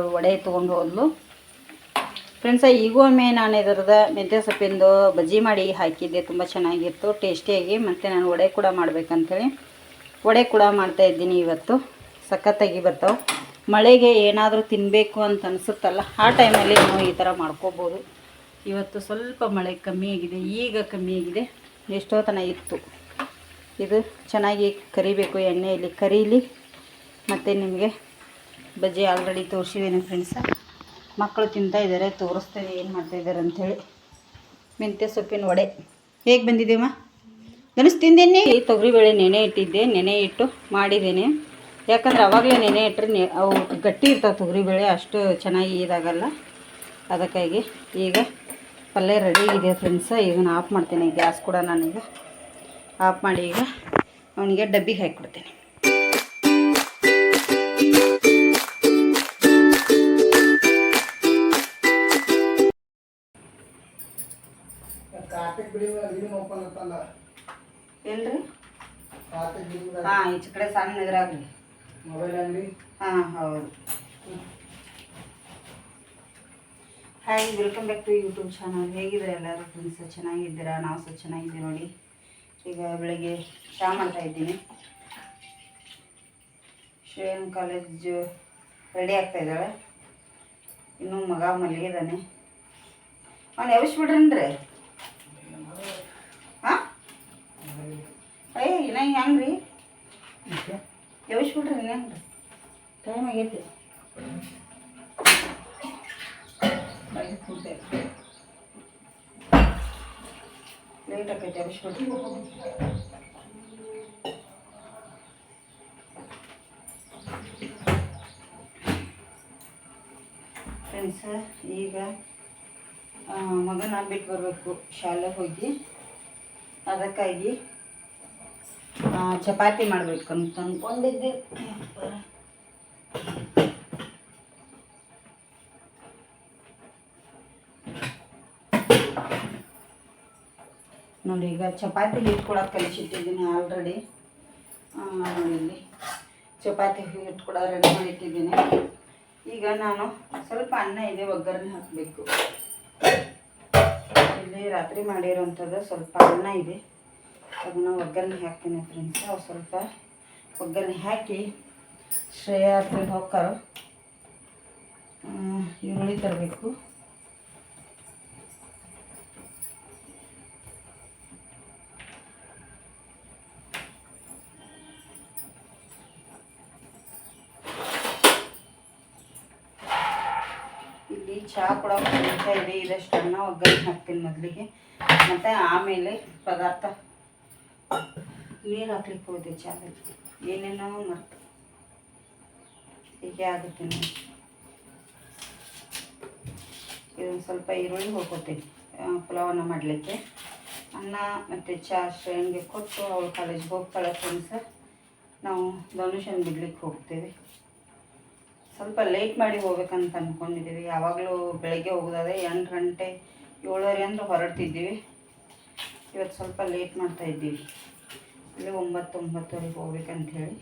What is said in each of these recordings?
ವಡೆ ತೊಗೊಂಡು ಹೋದ್ಲು. ಫ್ರೆಂಡ್ಸ ಈಗೊಮ್ಮೆ ನಾನು ಇದರದ ಮೆಂತ್ಯ ಸೊಪ್ಪಿಂದು ಬಜ್ಜಿ ಮಾಡಿ ಹಾಕಿದ್ದೆ, ತುಂಬ ಚೆನ್ನಾಗಿತ್ತು, ಟೇಸ್ಟಿಯಾಗಿ, ಮತ್ತು ನಾನು ವಡೆ ಕೂಡ ಮಾಡ್ಬೇಕಂತೇಳಿ. ವಡೆ ಕೂಡ ಮಾಡ್ತಾ ಇದ್ದೀನಿ ಇವತ್ತು, ಸಖತ್ತಾಗಿ ಬರ್ತಾವೆ. ಮಳೆಗೆ ಏನಾದರೂ ತಿನ್ನಬೇಕು ಅಂತ ಅನಿಸುತ್ತಲ್ಲ, ಆ ಟೈಮಲ್ಲಿ ನಾವು ಈ ಥರ ಮಾಡ್ಕೋಬೋದು. ಇವತ್ತು ಸ್ವಲ್ಪ ಮಳೆ ಕಮ್ಮಿ ಆಗಿದೆ, ಈಗ ಕಮ್ಮಿ ಆಗಿದೆ, ಎಷ್ಟೋ ತನ ಇತ್ತು. ಇದು ಚೆನ್ನಾಗಿ ಕರಿಬೇಕು, ಎಣ್ಣೆಯಲ್ಲಿ ಕರೀಲಿ, ಮತ್ತು ನಿಮಗೆ ಬಜ್ಜಿ ಆಲ್ರೆಡಿ ತೋರಿಸಿದ್ದೀನಿ ಫ್ರೆಂಡ್ಸ ಮಕ್ಕಳು ತಿಂತಾ ಇದ್ದಾರೆ ತೋರಿಸ್ತೇವೆ ಏನು ಮಾಡ್ತಾ ಇದ್ದಾರೆ ಅಂಥೇಳಿ. ಮೆಂತ್ಯ ಸೊಪ್ಪಿನ ವಡೆ. ಹೇಗೆ ಬಂದಿದ್ದೀವಮ್ಮ ಧನುಷ್ ತಿಂದೇನೆ? ತೊಗರಿಬೇಳೆ ನೆನೆ ಇಟ್ಟಿದ್ದೆ, ನೆನೆ ಇಟ್ಟು ಮಾಡಿದ್ದೇನೆ ಯಾಕಂದ್ರೆ ಅವಾಗಲೇ ನೆನೆ ಇಟ್ಟರೆ ನೆ ಅವು ಗಟ್ಟಿ ಇರ್ತಾವೆ ತೊಗರಿಬೇಳೆ ಅಷ್ಟು ಚೆನ್ನಾಗಿ ಇದಾಗಲ್ಲ. ಅದಕ್ಕಾಗಿ ಈಗ ಪಲ್ಯ ರೆಡಿ ಇದೆ ಫ್ರೆಂಡ್ಸ ಇದನ್ನು ಆಫ್ ಮಾಡ್ತೇನೆ, ಗ್ಯಾಸ್ ಕೂಡ ನಾನೀಗ ಆಫ್ ಮಾಡಿ ಈಗ ಅವನಿಗೆ ಡಬ್ಬಿಗೆ ಹಾಕಿಕೊಡ್ತೇನೆ ಕಾರ್ತಿಕ್ ಬಿಡಿ ಇದನ್ನ ಓಪನ್ ಅಂತಲ್ಲ ಎಲ್ರಿ? ಕಾರ್ತಿಕ್ ಬಿಡಿ ಹಾಂ ಈಚೆ ಕಡೆ ಸಣ್ಣ ಇದ್ರಾಗ್ರಿ ಮೊಬೈಲ್ ಅಂಗಡಿ? ಹಾಂ ಹೌದು. Hi welcome back to YouTube channel ಹೇಗಿದ್ರೆ ಎಲ್ಲರೂ? ಫ್ರೆಂಡ್ಸ್ ಚೆನ್ನಾಗಿದ್ದೀರಾ? ನಾವು ಸಹ ಚೆನ್ನಾಗಿದ್ದೀವಿ ನೋಡಿ. ಈಗ ಬೆಳಗ್ಗೆ ಚಹಾ ಮಾಡ್ತಾ ಇದ್ದೀನಿ. ಶ್ರೇಯನ್ ಕಾಲೇಜು ರೆಡಿ ಆಗ್ತಾ ಇದ್ದಾಳೆ. ಇನ್ನೂ ಮಗ ಮಲಗಿದ್ದಾನೆ. ಅವ್ನು ಎಬ್ಬಿಸ್ಬಿಡ್ರನ್ರಿ ಹಾಂ ಏ ಇನ್ನ ಹೆಂಗೆ ರೀ ಎಬ್ಬಿಸ್ಬಿಡ್ರಿ ಇನ್ನೇನು ಟೈಮ್ ಆಗೈತಿ ಲೇಟ್ ಆಕೈತಿ ಎಬ್ಬಿಸ್ಬಿಡ್ರಿ ಫ್ರೆಂಡ್ಸ್ ಈಗ ಆ, ಮಗನ ಬಿಟ್ಟು ಬರಬೇಕು ಶಾಲೆಗೆ ಹೋಗಿ. ಅದಕ್ಕಾಗಿ ಆ, ಚಪಾತಿ ಮಾಡಬೇಕು ಅಂತ ಅಂದ್ಕೊಂಡಿದ್ದೆ ನೋಡಿ, ಈಗ ಚಪಾತಿ ಹಿಟ್ಟು ಕಲಿಸಿಟ್ಟಿದ್ದೀನಿ ಆಲ್ರೆಡಿ ಇಲ್ಲಿ. ಚಪಾತಿ ಹಿಟ್ಟು ಕೂಡ ರೆಡಿ ಮಾಡಿಟ್ಟಿದ್ದೀನಿ. ಈಗ ನಾನು ಸ್ವಲ್ಪ ಅನ್ನ ಇದೆ, ಒಗ್ಗರಣೆ ಹಾಕಬೇಕು. ಇಲ್ಲಿ ರಾತ್ರಿ ಮಾಡಿರೋಂಥದ್ದು ಸ್ವಲ್ಪ ಅನ್ನ ಇದೆ. ಅದನ್ನು ಒಗ್ಗರಣೆ ಹಾಕ್ತೀನಿ ಫ್ರೆಂಡ್ಸ್ ಅವು ಸ್ವಲ್ಪ ಒಗ್ಗರಣೆ ಹಾಕಿ ಶ್ರೇಯ ಹೋಗ್ತಾರೋ ಈರುಳ್ಳಿ ತರಬೇಕು. ಇಲ್ಲಿ ಚಹಾ ಕೂಡ ಕುಡಿತಾ ಇದೆ ಇದಷ್ಟು ಅನ್ನ ಒಗ್ಗರಣೆ ಹಾಕ್ತೀನಿ ಮೊದಲಿಗೆ. ಮತ್ತು ಆಮೇಲೆ ಪದಾರ್ಥ. ನೀರು ಹಾಕ್ಲಿಕ್ಕೆ ಹೋದೆ ಚಹಾದಲ್ಲಿ ಏನೇನೋ ಮರ್ತು. ಹೀಗೆ ಆಗುತ್ತೆ ಇದೊಂದು ಸ್ವಲ್ಪ ಈರುಳ್ಳಿ ಹೋಗ್ಕೊತೀನಿ ಪುಲಾವನ್ನ ಮಾಡಲಿಕ್ಕೆ. ಅನ್ನ ಮತ್ತು ಚಹಾ ಶ್ರೇಣಿಗೆ ಕೊಟ್ಟು ಅವಳು ಕಾಲೇಜ್ಗೆ ಹೋಗ್ತಾಳೆ ಫ್ರೆಂಡ್ಸ ನಾವು ಧನುಷನ್ ಬಿಡ್ಲಿಕ್ಕೆ ಹೋಗ್ತೇವೆ. ಸ್ವಲ್ಪ ಲೇಟ್ ಮಾಡಿ ಹೋಗ್ಬೇಕಂತ ಅಂದ್ಕೊಂಡಿದ್ದೀವಿ ಯಾವಾಗಲೂ ಬೆಳಗ್ಗೆ ಹೋಗೋದಾದ್ರೆ ಎಂಟು ಗಂಟೆ ಏಳುವರೆ ಅಂದ್ರೆ ಹೊರಡ್ತಿದ್ದೀವಿ. ಇವತ್ತು ಸ್ವಲ್ಪ ಲೇಟ್ ಮಾಡ್ತಾ ಇದ್ದೀವಿ. ಇಲ್ಲಿ ಒಂಬತ್ತು ಒಂಬತ್ತುವರೆಗೆ ಹೋಗ್ಬೇಕಂತ ಹೇಳಿ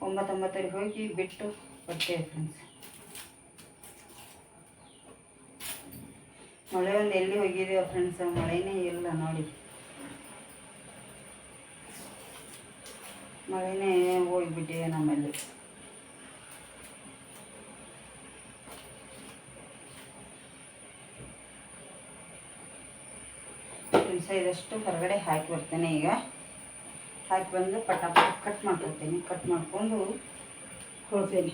ಒಂಬತ್ತು ಒಂಬತ್ತುವರೆಗೆ ಹೋಗಿ ಬಿಟ್ಟು ಬರ್ತೇವೆ ಫ್ರೆಂಡ್ಸ್ ಮಳೆ ಒಂದು ಎಲ್ಲಿ ಹೋಗಿದೆಯೋ ಫ್ರೆಂಡ್ಸ್ ಮಳೆನೇ ಇಲ್ಲ ನೋಡಿ. ಮಳೆನೇ ಹೋಗ್ಬಿಟ್ಟಿದೆ ನಮ್ಮಲ್ಲಿ. ಫ್ರೆಂಡ್ಸ್ ಇದಷ್ಟು ಹೊರಗಡೆ ಹಾಕಿ ಬರ್ತೇನೆ ಈಗ. ಹಾಕಿ ಬಂದು ಪಟ ಪಟ ಕಟ್ ಮಾಡ್ಕೊತೀನಿ ಕಟ್ ಮಾಡಿಕೊಂಡು ಕೊಡ್ತೀನಿ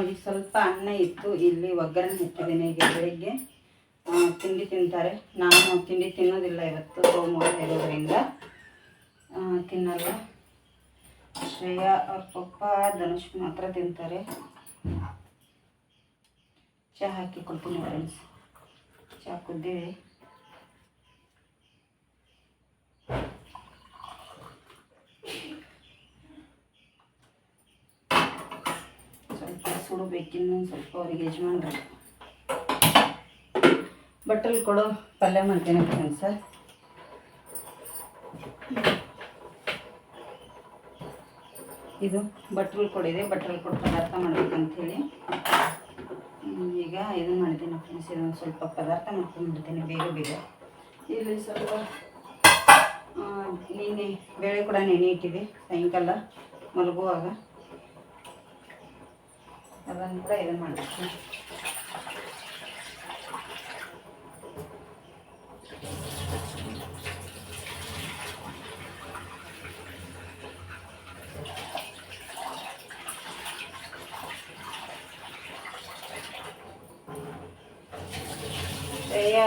ನೋಡಿ ಸ್ವಲ್ಪ ಅನ್ನ ಇತ್ತು. ಇಲ್ಲಿ ಒಗ್ಗರಣೆ ಹಾಕಿದ್ದೀನಿ ಈಗ ಬೆಳಿಗ್ಗೆ. ತಿಂಡಿ ತಿಂತಾರೆ. ನಾನು ತಿಂಡಿ ತಿನ್ನೋದಿಲ್ಲ ಇವತ್ತು, ಸೋಮವಾರ ಇರೋದ್ರಿಂದ. ತಿನ್ನಲ್ಲ. ಶ್ರೇಯಾ ಅವ್ರ ಪಪ್ಪ, ಧನುಷ್ ಮಾತ್ರ ತಿಂತಾರೆ. ಚಹಾ ಹಾಕಿ ಕೊಡ್ತೀನಿ ಫ್ರೆಂಡ್ಸ್ ಚಹಾ ಕುದ್ದಿದೆ ಬೇಕಿನ್ನು ಸ್ವಲ್ಪ ಅವ್ರಿಗೆ ಯಜಮಾನ್ರಿ. ಬಟ್ಟಲ್ ಕೊಡು ಪಲ್ಯ ಮಾಡ್ತೇನೆ ಸರ್. ಇದು ಬಟ್ರಲ್ ಕೊಡಿದೆ ಬಟ್ರಲ್ ಕೊಡು ಪದಾರ್ಥ ಮಾಡ್ಬೇಕಂತೇಳಿ. ಈಗ ಇದು ಮಾಡ್ತೀನಿ ಫ್ರೆಂಡ್ಸ್, ಇದೊಂದು ಸ್ವಲ್ಪ ಪದಾರ್ಥ ಮಾಡ್ಕೊಂಡ್ಬಿಡ್ತೀನಿ ಬೇಗ ಬೇಗ. ಇಲ್ಲಿ ಸ್ವಲ್ಪ ನಿನ್ನೆ ಬೇಳೆ ಕೂಡ ನೆನೆ ಇಟ್ಟಿದೆ ಸಾಯಂಕಾಲ ಮಲಗುವಾಗ. ಅದನ್ನು ಕೂಡ ಇದನ್ನು ಮಾಡಬೇಕು ಶ್ರೇಯಾ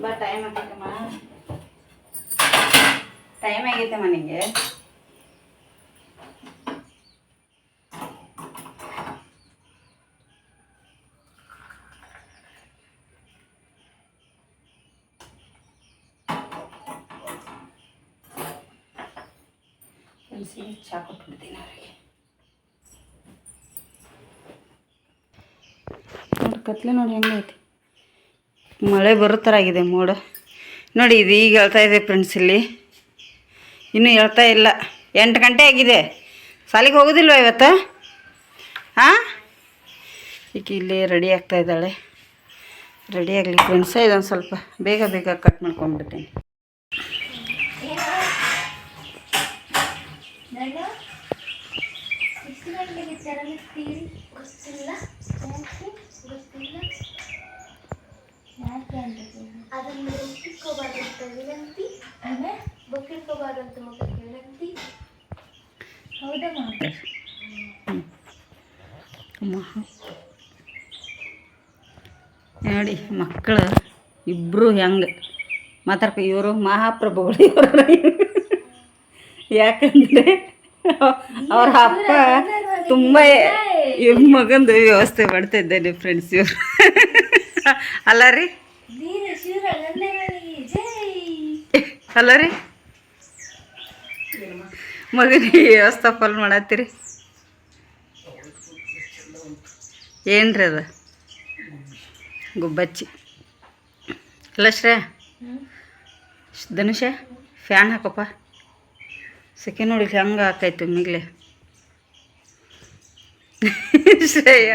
ಬಾ ಟೈಮ್ ಆಗೈತಮ್ಮ ಟೈಮ್ ಆಗೈತೆ ಮನೆಗೆ. ಫ್ರೆಂಡ್ಸಿಗೆ ಚಾ ಕೊಟ್ಬಿಡ್ತೀನಿ ಅವರಿಗೆ. ನೋಡಿ, ಕತ್ಲೆ ನೋಡಿ ಹೆಂಗೈತಿ ಮಳೆ ಬರೋ ಥರ ಆಗಿದೆ ಮೋಡ. ನೋಡಿ, ಇದು ಈಗ ಹೇಳ್ತಾ ಇದೆ ಫ್ರೆಂಡ್ಸ್ ಇಲ್ಲಿ. ಇನ್ನೂ ಹೇಳ್ತಾ ಇಲ್ಲ. ಎಂಟು ಗಂಟೆ ಆಗಿದೆ. ಸಾಲಿಗೆ ಹೋಗೋದಿಲ್ವ ಇವತ್ತು? ಹಾಂ ಈಕೆ ಇಲ್ಲಿ ರೆಡಿ ಆಗ್ತಾ ಇದ್ದಾಳೆ. ರೆಡಿ ಆಗಲಿ ಫ್ರೆಂಡ್ಸ ಇದೊಂದು ಸ್ವಲ್ಪ ಬೇಗ ಬೇಗ ಕಟ್ ಮಾಡ್ಕೊಂಡ್ಬಿಡ್ತೀನಿ. ಅದನ್ನು ಮುಖಕ್ಕೆ ವಿನಂತಿ ಹೌದಮ್ಮ ನೋಡಿ ಮಕ್ಕಳು ಇಬ್ಬರು ಹೆಂಗೆ ಮಾತಾಡ್ಕೊ ಇವರು ಮಹಾಪ್ರಭುಗಳು ಇವರು ಯಾಕಂದರೆ ಅವ್ರ ಅಪ್ಪ ತುಂಬ ಇವ್ರ ಮಗಂದು ವ್ಯವಸ್ಥೆ ಮಾಡ್ತಾ ಇದ್ದೇನೆ ಫ್ರೆಂಡ್ಸ್ ಇವರು. ಅಲ್ಲ ರೀ? ಅಲ್ಲ ರೀ? ಮಗನಿಗೆ ವ್ಯವಸ್ಥೆ ಫಾಲ್ ಮಾಡತ್ತೀರಿ? ಏನ್ರಿ ಅದು? ಗುಬ್ಬಚ್ಚಿ. ಅಲ್ಲ ಶ್ರೇ ಧನುಷ ಫ್ಯಾನ್ ಹಾಕಪ್ಪ. ಸೆಕೆ ನೋಡಿ ಹೆಂಗೆ ಹಾಕೈತು ಮಿಗ್ಲೆ. ಶ್ರೇಯ.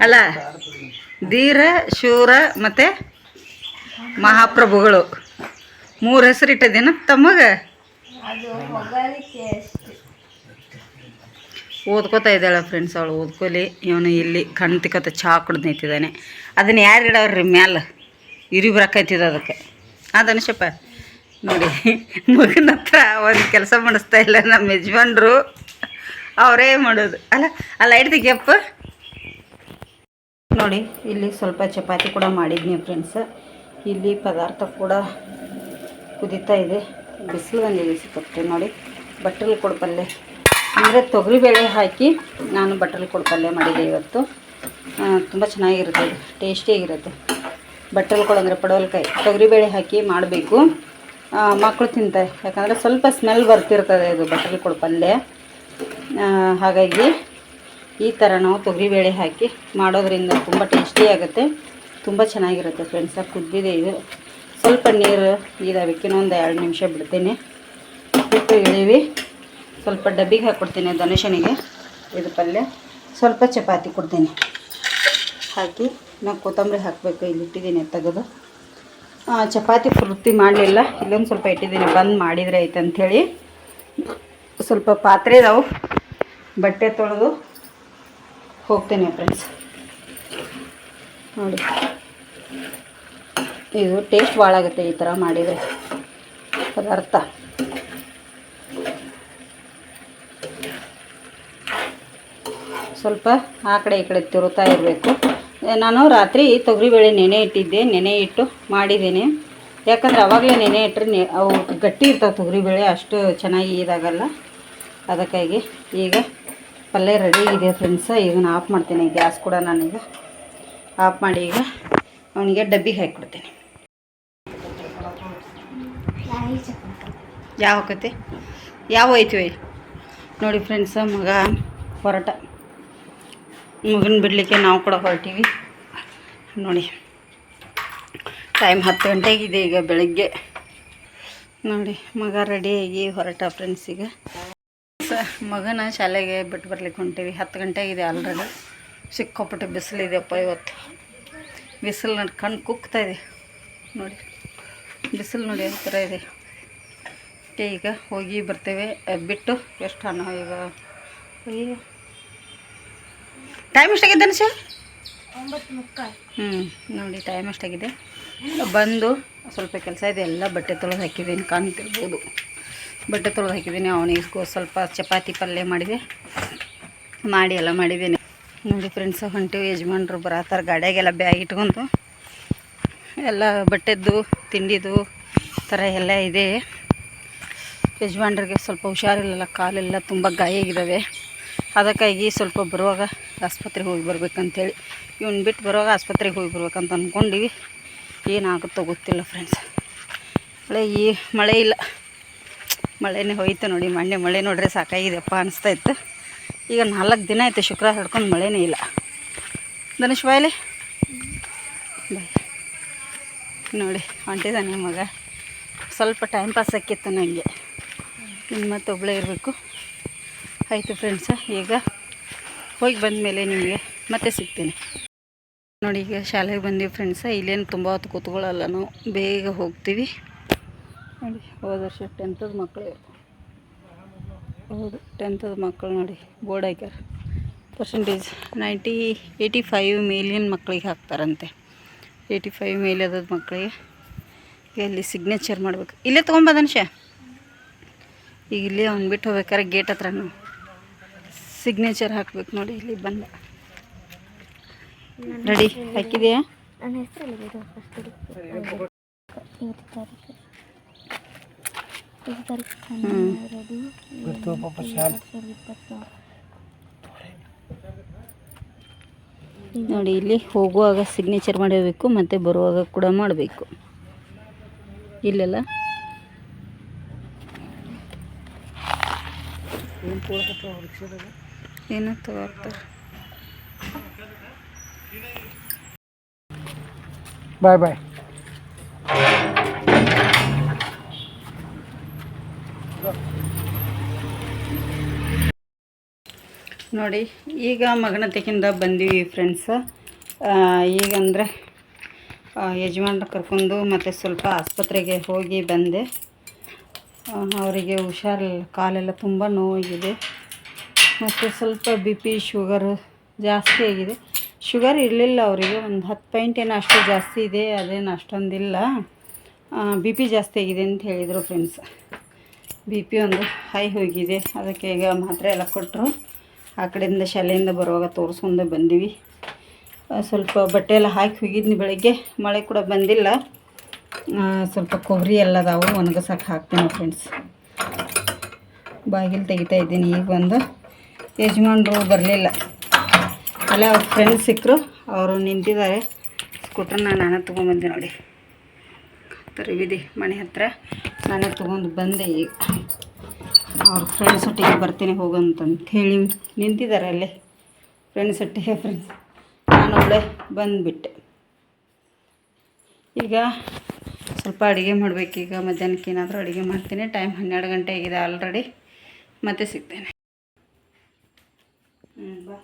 ಅಲ್ಲ ಧೀರ, ಶೂರ ಮತ್ತು ಮಹಾಪ್ರಭುಗಳು. ಮೂರು ಹೆಸರು ಇಟ್ಟದೇನ ತಮ್ಮಗ? ಓದ್ಕೋತಾ ಇದ್ದಾಳೆ ಫ್ರೆಂಡ್ಸ್ ಅವಳು, ಓದ್ಕೊಲಿ. ಇವನು ಇಲ್ಲಿ ಕಣ್ತಿಕತ ಚಾ ಕುಡ್ದು ನಿಂತಿದ್ದಾನೆ. ಅದನ್ನು ಯಾರು ಇಡವ್ರಿ ಮ್ಯಾಲ? ಇರಿ ಹಾಕೈತಿದ ಅದಕ್ಕೆ. ಆ ಧನುಷಪ್ಪ, ನೋಡಿ, ಮಗನ ಹತ್ರ ಒಂದು ಕೆಲಸ ಮಾಡಿಸ್ತಾ ಇಲ್ಲ ನಮ್ಮ ಯಜಮಾನ್ರು. ಅವರೇ ಮಾಡೋದು. ಅಲ್ಲ ಅಲ್ಲ ಹಿಡ್ದಿಗೆಪ್ಪ ನೋಡಿ, ಇಲ್ಲಿ ಸ್ವಲ್ಪ ಚಪಾತಿ ಕೂಡ ಮಾಡಿದ್ನಿ ಫ್ರೆಂಡ್ಸ್ ಇಲ್ಲಿ ಪದಾರ್ಥ ಕೂಡ ಕುದೀತಾ ಇದೆ. ಬಿಸಿಲು ಬಂದಿದೆ ಸಿಕ್ಕತ್ತೆ ನೋಡಿ, ಬಟ್ಟಲು ಪಲ್ಯ ಅಂದರೆ ತೊಗರಿಬೇಳೆ ಹಾಕಿ ನಾನು ಬಟ್ಟಲು ಪಲ್ಯ ಮಾಡಿದೆ ಇವತ್ತು. ತುಂಬ ಚೆನ್ನಾಗಿರುತ್ತೆ ಟೇಸ್ಟಿಯಾಗಿರುತ್ತೆ ಬಟ್ಟಲು ಕೊಡು ಅಂದರೆ ಪಡವಲಕಾಯಿ. ತೊಗರಿಬೇಳೆ ಹಾಕಿ ಮಾಡಬೇಕು. ಮಕ್ಕಳು ತಿಂತಾರೆ. ಯಾಕಂದರೆ ಸ್ವಲ್ಪ ಸ್ಮೆಲ್ ಬರ್ತಿರ್ತದೆ ಇದು ಬಟ್ಟಲು ಪಲ್ಯ ಹಾಗಾಗಿ ಈ ಥರ ನಾವು ತೊಗರಿಬೇಳೆ ಹಾಕಿ ಮಾಡೋದ್ರಿಂದ ತುಂಬ ಟೇಸ್ಟಿ ಆಗುತ್ತೆ. ತುಂಬ ಚೆನ್ನಾಗಿರುತ್ತೆ ಫ್ರೆಂಡ್ಸ್ ಕುದ್ದಿದೆ ಇದು. ಸ್ವಲ್ಪ ನೀರು ಇದಕ್ಕೆ ಒಂದು ಎರಡು ನಿಮಿಷ ಬಿಡ್ತೀನಿ. ಬಿಟ್ಟು ಇಳಿವಿ ಸ್ವಲ್ಪ ಡಬ್ಬಿಗೆ ಹಾಕ್ಕೊಡ್ತೀನಿ ಧನುಷನಿಗೆ ಇದು ಪಲ್ಯ. ಸ್ವಲ್ಪ ಚಪಾತಿ ಕೊಡ್ತೀನಿ. ಹಾಕಿ ನಾ ಕೊತ್ತಂಬರಿ ಹಾಕಬೇಕು, ಇಲ್ಲಿ ಇಟ್ಟಿದ್ದೀನಿ ತೆಗೆದು. ಚಪಾತಿ ಪೂರ್ತಿ ಮಾಡಲಿಲ್ಲ. ಇಲ್ಲೊಂದು ಸ್ವಲ್ಪ ಇಟ್ಟಿದ್ದೀನಿ, ಬಂದ್ ಮಾಡಿದರೆ ಆಯ್ತು ಅಂಥೇಳಿ ಸ್ವಲ್ಪ ಪಾತ್ರೆ ಇದಾವೆ ಬಟ್ಟೆ ತೊಳೆದು ಹೋಗ್ತೇನೆ ಫ್ರೆಂಡ್ಸ್ ನೋಡಿ. ಇದು ಟೇಸ್ಟ್ ಭಾಳ ಆಗುತ್ತೆ ಈ ಥರ ಮಾಡಿದರೆ. ಪದಾರ್ಥ. ಸ್ವಲ್ಪ ಆ ಕಡೆ ಈ ಕಡೆ ತಿರುತ್ತಾ ಇರಬೇಕು. ನಾನು ರಾತ್ರಿ ತೊಗರಿಬೇಳೆ ನೆನೆ ಇಟ್ಟಿದ್ದೆ, ನೆನೆ ಇಟ್ಟು ಮಾಡಿದ್ದೀನಿ. ಯಾಕಂದ್ರೆ ಅವಾಗಲೇ ನೆನೆ ಇಟ್ಟರೆ ನೆ, ಅವು ಗಟ್ಟಿ ಇರ್ತಾವೆ ತೊಗರಿಬೇಳೆ ಅಷ್ಟು ಚೆನ್ನಾಗಿ ಇದಾಗಲ್ಲ. ಅದಕ್ಕಾಗಿ ಈಗ ಪಲ್ಯ ರೆಡಿ ಇದೆ ಫ್ರೆಂಡ್ಸ ಇದನ್ನು ಆಫ್ ಮಾಡ್ತೀನಿ. ಗ್ಯಾಸ್ ಕೂಡ ನಾನೀಗ ಆಫ್ ಮಾಡಿ ಈಗ ಅವನಿಗೆ ಡಬ್ಬಿಗೆ ಹಾಕಿಕೊಡ್ತೀನಿ ಯಾವ ಹಾಕತಿ? ಯಾವ ಹೋಯ್ತೀವಿ ನೋಡಿ ಫ್ರೆಂಡ್ಸ ಮಗ ಹೊರಟ. ಮಗನ ಬಿಡಲಿಕ್ಕೆ ನಾವು ಕೂಡ ಹೊರಟೀವಿ. ನೋಡಿ ಟೈಮ್ ಹತ್ತು ಗಂಟೆಗಿದೆ ಈಗ ಬೆಳಗ್ಗೆ. ನೋಡಿ, ಮಗ ರೆಡಿಯಾಗಿ ಹೊರಟ ಫ್ರೆಂಡ್ಸ್ ಈಗ. ಮಗನ ಶಾಲೆಗೆ ಬಿಟ್ಟು ಬರ್ಲಿಕ್ಕೆ ಹೊಂಟೀವಿ. ಹತ್ತು ಗಂಟೆಗಿದೆ ಆಲ್ರೆಡಿ ಸಿಕ್ಕಾಪಟ್ಟೆ ಬಿಸಿಲಿದೆಯಪ್ಪ ಇವತ್ತು. ಬಿಸಿಲು ನೋಡಿ ಕಣ್ಣು ಕುಗ್ತಾ ಇದೆ. ನೋಡಿ, ಬಿಸಿಲು ನೋಡಿ ಯಾವ ಥರ ಇದೆ. ಈಗ ಹೋಗಿ ಬರ್ತೇವೆ. ಬಿಟ್ಟು ಎಷ್ಟು ಹಣ ಈಗ? ಅಯ್ಯೋ. ಟೈಮ್ ಎಷ್ಟಾಗಿದೆ ಅನಿಸ ಹ್ಞೂ ನೋಡಿ ಟೈಮ್ ಎಷ್ಟಾಗಿದೆ? ಬಂದು ಸ್ವಲ್ಪ ಕೆಲಸ ಇದೆ. ಎಲ್ಲ ಬಟ್ಟೆ ತೊಳೆದು ಹಾಕಿದ್ದೀನಿ, ಕಾಣ್ತಿರ್ಬೋದು. ಬಟ್ಟೆ ತೊಳೆದು ಹಾಕಿದ್ದೀನಿ, ಅವನಿಗೆ ಸ್ವಲ್ಪ ಚಪಾತಿ ಪಲ್ಯ ಮಾಡಿದೆ. ಮಾಡಿ ಎಲ್ಲ ಮಾಡಿದ್ದೀನಿ. ನೋಡಿ ಫ್ರೆಂಡ್ಸ್ ಹೊಂಟಿವಿ ಯಜಮಾನ್ರು ಬರತ್ತಾರೆ, ಗಾಡಿಯಾಗೆಲ್ಲ ಬ್ಯಾಗ್ ಇಟ್ಕೊಂಡು. ಎಲ್ಲ ಬಟ್ಟೆದ್ದು ತಿಂಡಿದು ಥರ ಎಲ್ಲ ಇದೆ. ಯಜಮಾನ್ರಿಗೆ ಸ್ವಲ್ಪ ಹುಷಾರಿಲ್ಲಲ್ಲ ಕಾಲೆಲ್ಲ ತುಂಬ ಗಾಯ ಆಗಿದ್ದಾವೆ. ಅದಕ್ಕಾಗಿ ಸ್ವಲ್ಪ ಬರುವಾಗ ಆಸ್ಪತ್ರೆಗೆ ಹೋಗಿ ಬರ್ಬೇಕಂತೇಳಿ. ಇವನ್ ಬಿಟ್ಟು ಬರುವಾಗ ಆಸ್ಪತ್ರೆಗೆ ಹೋಗಿ ಬರ್ಬೇಕಂತ ಅಂದ್ಕೊಂಡಿವಿ ಏನಾಗುತ್ತೋ ಗೊತ್ತಿಲ್ಲ ಫ್ರೆಂಡ್ಸ್ ಮಳೆ ಈ ಮಳೆ ಇಲ್ಲ. ಮಳೆನೇ ಹೋಯ್ತು ನೋಡಿ ಮೊನ್ನೆ ಮಳೆ ನೋಡ್ರೆ ಸಾಕಾಗಿದೆಪ್ಪ ಅನಿಸ್ತಾ ಇತ್ತು ಈಗ ನಾಲ್ಕು ದಿನ ಆಯಿತು ಶುಕ್ರವಾರ ಹಿಡ್ಕೊಂಡು ಮಳೆನೇ ಇಲ್ಲ. ಧನುಷ್ ಬಾಯ್ಲಿ ಬಾಯ್. ನೋಡಿ ಹೊಂಟಿದ್ದಾನೆ ಮಗ. ಸ್ವಲ್ಪ ಟೈಮ್ ಪಾಸ್ ಆಕಿತ್ತು ನನಗೆ ನಿಮ್ಮ ಮತ್ತೆ ಒಬ್ಬಳೇ ಇರಬೇಕು. ಆಯಿತು ಫ್ರೆಂಡ್ಸ ಈಗ ಹೋಗಿ ಬಂದ ಮೇಲೆ ನಿಮಗೆ ಮತ್ತೆ ಸಿಗ್ತೀನಿ. ನೋಡಿ, ಈಗ ಶಾಲೆಗೆ ಬಂದೀವಿ ಫ್ರೆಂಡ್ಸ ಇಲ್ಲೇನು ತುಂಬ ಹೊತ್ತು ಕೂತ್ಕೊಳ್ಳಲ್ಲ ನಾವು. ಬೇಗ ಹೋಗ್ತೀವಿ. ನೋಡಿ ಹೋದ ವರ್ಷ ಟೆಂತದ ಮಕ್ಕಳು ಹೌದು ಟೆಂತದ ಮಕ್ಕಳು ನೋಡಿ ಬೋರ್ಡ್ ಹಾಕ್ಯಾರ. ಪರ್ಸೆಂಟೇಜ್ ನೈಂಟಿ ಏಯ್ಟಿ ಫೈವ್ ಮೇಲಿನ ಮಕ್ಕಳಿಗೆ ಹಾಕ್ತಾರಂತೆ. ಏಯ್ಟಿ ಫೈವ್ ಮೇಲೆ ಅದ ಮಕ್ಕಳಿಗೆ ಇಲ್ಲಿ ಸಿಗ್ನೇಚರ್ ಮಾಡ್ಬೇಕು. ಇಲ್ಲೇ ತೊಗೊಂಬದನ್ಶ ಈಗ ಇಲ್ಲಿ ಅವ್ನು ಬಿಟ್ಟು ಹೋಗ್ಬೇಕಾರೆ ಗೇಟ್ ಹತ್ರ ನಾವು ಸಿಗ್ನೇಚರ್ ಹಾಕ್ಬೇಕು ನೋಡಿ ಇಲ್ಲಿ ಬಂದ. ರೆಡಿ ಹಾಕಿದೆಯಾ? ನೋಡಿ ಇಲ್ಲಿ ಹೋಗುವಾಗ ಸಿಗ್ನೇಚರ್ ಮಾಡಬೇಕು ಮತ್ತು ಬರುವಾಗ ಕೂಡ ಮಾಡಬೇಕು. ಇಲ್ಲೆಲ್ಲ? ಏನೋ ಬಾಯ್ ಬಾಯ್ ನೋಡಿ, ಈಗ ಮಗನತೆಕಿಂದ ಬಂದೀವಿ ಫ್ರೆಂಡ್ಸ ಈಗಂದರೆ ಯಜಮಾನ್ರು ಕರ್ಕೊಂಡು ಮತ್ತು ಸ್ವಲ್ಪ ಆಸ್ಪತ್ರೆಗೆ ಹೋಗಿ ಬಂದೆ. ಅವರಿಗೆ ಹುಷಾರಿಲ್ಲ ಕಾಲೆಲ್ಲ ತುಂಬ ನೋವಾಗಿದೆ. ಮತ್ತು ಸ್ವಲ್ಪ ಬಿ ಪಿ ಶುಗರು ಜಾಸ್ತಿ ಆಗಿದೆ. ಶುಗರ್ ಇರಲಿಲ್ಲ ಅವರಿಗೆ, ಒಂದು ಹತ್ತು ಪಾಯಿಂಟ್ ಏನೋ ಅಷ್ಟು ಜಾಸ್ತಿ ಇದೆ, ಅದೇನು ಅಷ್ಟೊಂದಿಲ್ಲ. ಬಿ ಪಿ ಜಾಸ್ತಿ ಆಗಿದೆ ಅಂತ ಹೇಳಿದರು ಫ್ರೆಂಡ್ಸ್ ಬಿ ಪಿ ಒಂದು ಹೈ ಹೋಗಿದೆ, ಅದಕ್ಕೆ ಈಗ ಮಾತ್ರೆ ಎಲ್ಲ ಕೊಟ್ಟರು ಆ ಕಡೆಯಿಂದ ಶಾಲೆಯಿಂದ ಬರುವಾಗ ತೋರಿಸ್ಕೊಂಡು ಬಂದೀವಿ. ಸ್ವಲ್ಪ ಬಟ್ಟೆ ಎಲ್ಲ ಹಾಕಿ ಹೋಗಿದ್ನಿ ಬೆಳಗ್ಗೆ. ಮಳೆ ಕೂಡ ಬಂದಿಲ್ಲ. ಸ್ವಲ್ಪ ಕೊಬ್ಬರಿ ಎಲ್ಲ ಅದಾವು ಒಣಗಸಕ್ಕೆ ಹಾಕ್ತೀನಿ ಫ್ರೆಂಡ್ಸ್ ಬಾಗಿಲು ತೆಗಿತಾ ಇದ್ದೀನಿ ಈಗ ಬಂದು ಯಜಮಾನ್ರು ಬರಲಿಲ್ಲ. ಅಲ್ಲೇ, ಅವ್ರ ಫ್ರೆಂಡ್ಸ್ ಸಿಕ್ಕರು ಅವರು ನಿಂತಿದ್ದಾರೆ. ಸ್ಕೂಟ್ರನ್ನ ನಾನು ತೊಗೊಂಬಂದೆ ನೋಡಿ. ತರಿವಿದೆ ಮನೆ ಹತ್ರ. ನಾನೇ ತೊಗೊಂಡು ಬಂದೆ ಈಗ. ಅವ್ರ ಫ್ರೆಂಡ್ಸ್ ಒಟ್ಟಿಗೆ ಬರ್ತೀನಿ ಹೋಗಂತಂತ ಹೇಳಿ ನಿಂತಿದ್ದಾರೆ ಅಲ್ಲಿ. ಫ್ರೆಂಡ್ಸ್ ಒಟ್ಟಿಗೆ ಫ್ರೆಂಡ್ಸ್ ನಾನು ಒಳ್ಳೆ ಬಂದುಬಿಟ್ಟೆ. ಈಗ ಸ್ವಲ್ಪ ಅಡುಗೆ ಮಾಡಬೇಕೀಗ ಮಧ್ಯಾಹ್ನಕ್ಕೆ ಏನಾದರೂ ಅಡುಗೆ ಮಾಡ್ತೀನಿ. ಟೈಮ್ ಹನ್ನೆರಡು ಗಂಟೆ ಆಗಿದೆ ಆಲ್ರೆಡಿ ಮತ್ತೆ ಸಿಗ್ತೇನೆ. ಬಾ.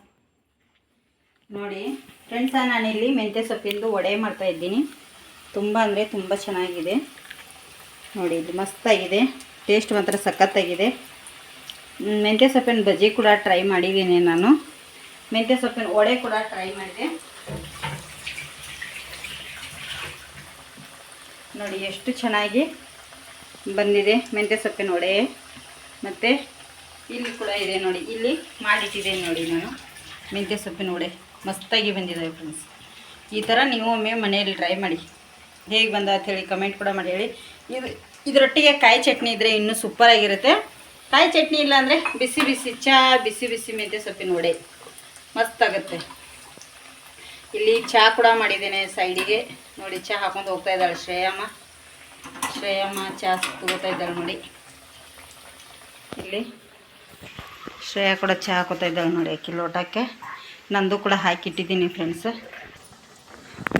ನೋಡಿ ಫ್ರೆಂಡ್ಸ ನಾನಿಲ್ಲಿ ಮೆಂತ್ಯ ಸೊಪ್ಪಿಂದು ವಡೆ ಮಾಡ್ತಾ ಇದ್ದೀನಿ. ತುಂಬ ಅಂದರೆ ತುಂಬ ಚೆನ್ನಾಗಿದೆ. ನೋಡಿ, ಇದು ಮಸ್ತಾಗಿದೆ. ಟೇಸ್ಟ್ ಮಾತ್ರ ಸಖತ್ತಾಗಿದೆ. ಮೆಂತ್ಯ ಸೊಪ್ಪಿನ ಬಜ್ಜಿ ಕೂಡ ಟ್ರೈ ಮಾಡಿದ್ದೀನಿ ನಾನು. ಮೆಂತ್ಯ ಸೊಪ್ಪಿನ ವಡೆ ಕೂಡ ಟ್ರೈ ಮಾಡಿದೆ. ನೋಡಿ, ಎಷ್ಟು ಚೆನ್ನಾಗಿ ಬಂದಿದೆ ಮೆಂತ್ಯ ಸೊಪ್ಪಿನ ವಡೆ. ಮತ್ತು ಇಲ್ಲಿ ಕೂಡ ಇದೆ ನೋಡಿ, ಇಲ್ಲಿ ಮಾಡಿಟ್ಟಿದೆ ನೋಡಿ ನಾನು. ಮೆಂತ್ಯ ಸೊಪ್ಪಿನ ವಡೆ ಮಸ್ತಾಗಿ ಬಂದಿದೆ ಫ್ರೆಂಡ್ಸ್ ಈ ಥರ ನೀವು ಒಮ್ಮೆ ಮನೆಯಲ್ಲಿ ಟ್ರೈ ಮಾಡಿ. ಹೇಗೆ ಬಂದ ಅಂತ ಹೇಳಿ ಕಮೆಂಟ್ ಕೂಡ ಮಾಡಿ ಹೇಳಿ. ಇದು ಇದರೊಟ್ಟಿಗೆ ಕಾಯಿ ಚಟ್ನಿ ಇದ್ದರೆ ಇನ್ನೂ ಸೂಪರಾಗಿರುತ್ತೆ ಕಾಯಿ ಚಟ್ನಿ ಇಲ್ಲ ಅಂದರೆ ಬಿಸಿ ಬಿಸಿ ಚಹಾ ಬಿಸಿ ಬಿಸಿ ಮೆಂತ್ಯ ಸೊಪ್ಪಿನ ವಡೆ ಮಸ್ತಾಗುತ್ತೆ ಇಲ್ಲಿ ಚಹಾ ಕೂಡ ಮಾಡಿದ್ದೇನೆ ಸೈಡಿಗೆ. ನೋಡಿ ಚಹಾ ಹಾಕೊಂಡು ಹೋಗ್ತಾ ಇದ್ದಾಳೆ ಶ್ರೇಯಮ್ಮ. ಶ್ರೇಯಮ್ಮ ಚಹಾ ತಗೋತಾ ಇದ್ದಾಳೆ ನೋಡಿ. ಇಲ್ಲಿ ಶ್ರೇಯ ಕೂಡ ಚಹಾ ಹಾಕೋತಾ ಇದ್ದಾಳೆ ನೋಡಿ ಅಕ್ಕಿ ಲೋಟಕ್ಕೆ. ನಂದು ಕೂಡ ಹಾಕಿಟ್ಟಿದ್ದೀನಿ ಫ್ರೆಂಡ್ಸ್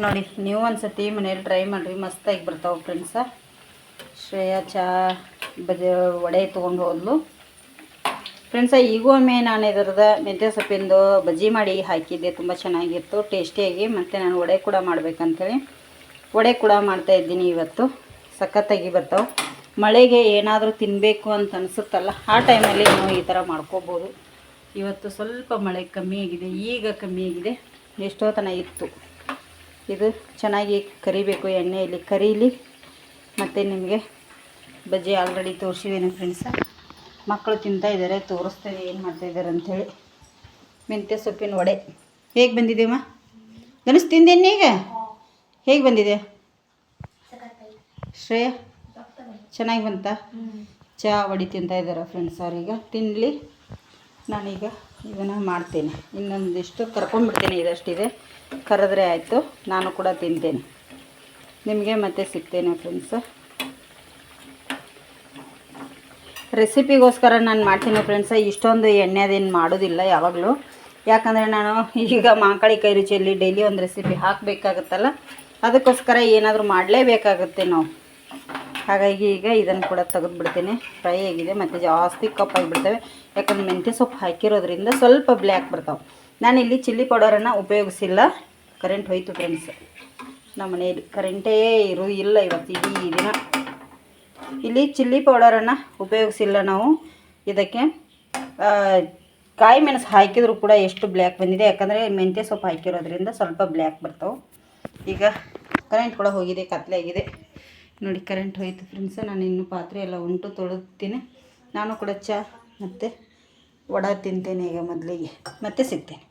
ನೋಡಿ, ನೀವು ಒಂದು ಸತಿ ಮನೇಲಿ ಟ್ರೈ ಮಾಡಿರಿ ಮಸ್ತಾಗಿ ಬರ್ತಾವೆ ಫ್ರೆಂಡ್ಸ ಶ್ರೇಯ ಚಾ ಬಜ ವಡೆ ತೊಗೊಂಡು ಹೋದ್ಲು. ಫ್ರೆಂಡ್ಸ ಈಗೂ ಒಮ್ಮೆ ನಾನು ಇದರದ ಮೆಂತ್ಯ ಸೊಪ್ಪಿಂದು ಬಜ್ಜಿ ಮಾಡಿ ಹಾಕಿದ್ದೆ. ತುಂಬ ಚೆನ್ನಾಗಿತ್ತು ಟೇಸ್ಟಿಯಾಗಿ ಮತ್ತು ನಾನು ವಡೆ ಕೂಡ ಮಾಡಬೇಕಂತೇಳಿ. ವಡೆ ಕೂಡ ಮಾಡ್ತಾ ಇದ್ದೀನಿ ಇವತ್ತು. ಸಖತ್ತಾಗಿ ಬರ್ತಾವೆ. ಮಳೆಗೆ ಏನಾದರೂ ತಿನ್ನಬೇಕು ಅಂತ ಅನಿಸುತ್ತಲ್ಲ, ಆ ಟೈಮಲ್ಲಿ ನಾವು ಈ ಥರ ಮಾಡ್ಕೋಬೋದು. ಇವತ್ತು ಸ್ವಲ್ಪ ಮಳೆ ಕಮ್ಮಿ ಆಗಿದೆ, ಈಗ ಕಮ್ಮಿ ಆಗಿದೆ. ಎಷ್ಟೋ ತನ ಇತ್ತು. ಇದು ಚೆನ್ನಾಗಿ ಕರಿಬೇಕು ಎಣ್ಣೆಯಲ್ಲಿ. ಕರೀಲಿ. ಮತ್ತು ನಿಮಗೆ ಬಜ್ಜಿ ಆಲ್ರೆಡಿ ತೋರಿಸಿದ್ದೀನಿ ಫ್ರೆಂಡ್ಸ ಮಕ್ಕಳು ತಿಂತಾ ಇದ್ದಾರೆ ತೋರಿಸ್ತೇವೆ ಏನು ಮಾಡ್ತಾ ಇದ್ದಾರೆ ಅಂಥೇಳಿ ಮೆಂತ್ಯ ಸೊಪ್ಪಿನ ವಡೆ. ಹೇಗೆ ಬಂದಿದೆಯಮ್ಮ ತಿಂದೇನು ತಿಂದೇನೆ ಈಗ? ಹೇಗೆ ಬಂದಿದೆ? ಶ್ರೇಯ, ಚೆನ್ನಾಗಿ ಬಂತ? ಚಹಾ ವಡಿ ತಿಂತಾ ಇದ್ದಾರೆ ಫ್ರೆಂಡ್ಸ್ ಅವ್ರೀಗ ತಿನ್ನಲಿ ನಾನೀಗ ಇದನ್ನು ಮಾಡ್ತೇನೆ. ಇನ್ನೊಂದಿಷ್ಟು ಕರ್ಕೊಂಡ್ಬಿಡ್ತೇನೆ ಇದಷ್ಟಿದೆ ಕರೆದ್ರೆ ಆಯಿತು, ನಾನು ಕೂಡ ತಿಂತೇನೆ. ನಿಮಗೆ ಮತ್ತೆ ಸಿಗ್ತೇನೆ ಫ್ರೆಂಡ್ಸ್ ರೆಸಿಪಿಗೋಸ್ಕರ ನಾನು ಮಾಡ್ತೀನಿ ಫ್ರೆಂಡ್ಸ ಇಷ್ಟೊಂದು ಎಣ್ಣೆ ಅದೇನು ಮಾಡೋದಿಲ್ಲ ಯಾವಾಗಲೂ. ಯಾಕಂದರೆ ನಾನು ಈಗ ಮಾಂಕಾಳಿ ಕೈ ರುಚಿಯಲ್ಲಿ ಡೈಲಿ ಒಂದು ರೆಸಿಪಿ ಹಾಕಬೇಕಾಗುತ್ತಲ್ಲ, ಅದಕ್ಕೋಸ್ಕರ ಏನಾದರೂ ಮಾಡಲೇಬೇಕಾಗುತ್ತೆ ನಾವು. ಹಾಗಾಗಿ ಈಗ ಇದನ್ನು ಕೂಡ ತೆಗೆದುಬಿಡ್ತೀನಿ. ಫ್ರೈ ಆಗಿದೆ ಮತ್ತು ಜಾಸ್ತಿ ಕಪ್ಪಾಗಿಬಿಡ್ತವೆ ಯಾಕಂದ್ರೆ ಮೆಂತ್ಯ ಸೊಪ್ಪು ಹಾಕಿರೋದ್ರಿಂದ ಸ್ವಲ್ಪ ಬ್ಲ್ಯಾಕ್ ಬರ್ತಾವೆ. ನಾನಿಲ್ಲಿ ಚಿಲ್ಲಿ ಪೌಡರನ್ನು ಉಪಯೋಗಿಸಿಲ್ಲ. ಕರೆಂಟ್ ಹೋಯಿತು ಫ್ರೆಂಡ್ಸ್ ನಮ್ಮ ಮನೆಯಲ್ಲಿ ಕರೆಂಟೇ ಇರು, ಇಲ್ಲ ಇವತ್ತು ಇಡೀ ದಿನ. ಇಲ್ಲಿ ಚಿಲ್ಲಿ ಪೌಡರನ್ನು ಉಪಯೋಗಿಸಿಲ್ಲ ನಾವು. ಇದಕ್ಕೆ ಕಾಯಿ ಮೆಣಸು ಹಾಕಿದರೂ ಕೂಡ ಎಷ್ಟು ಬ್ಲ್ಯಾಕ್ ಬಂದಿದೆ. ಯಾಕಂದರೆ ಮೆಂತ್ಯ ಸೊಪ್ಪು ಹಾಕಿರೋದ್ರಿಂದ ಸ್ವಲ್ಪ ಬ್ಲ್ಯಾಕ್ ಬರ್ತಾವೆ. ಈಗ ಕರೆಂಟ್ ಕೂಡ ಹೋಗಿದೆ ಕತ್ತಲೆ ಆಗಿದೆ. ನೋಡಿ ಕರೆಂಟ್ ಹೋಯಿತು ಫ್ರೆಂಡ್ಸ್ ನಾನು ಇನ್ನು ಪಾತ್ರೆ ಎಲ್ಲ ಉಂಟು, ತೊಳೆದ್ತೀನಿ. ನಾನು ಕೂಡ ಚಹಾ ಮತ್ತು ವಡ ತಿಂತೇನೆ ಈಗ ಮೊದಲಿಗೆ. ಮತ್ತೆ ಸಿಗ್ತೇನೆ.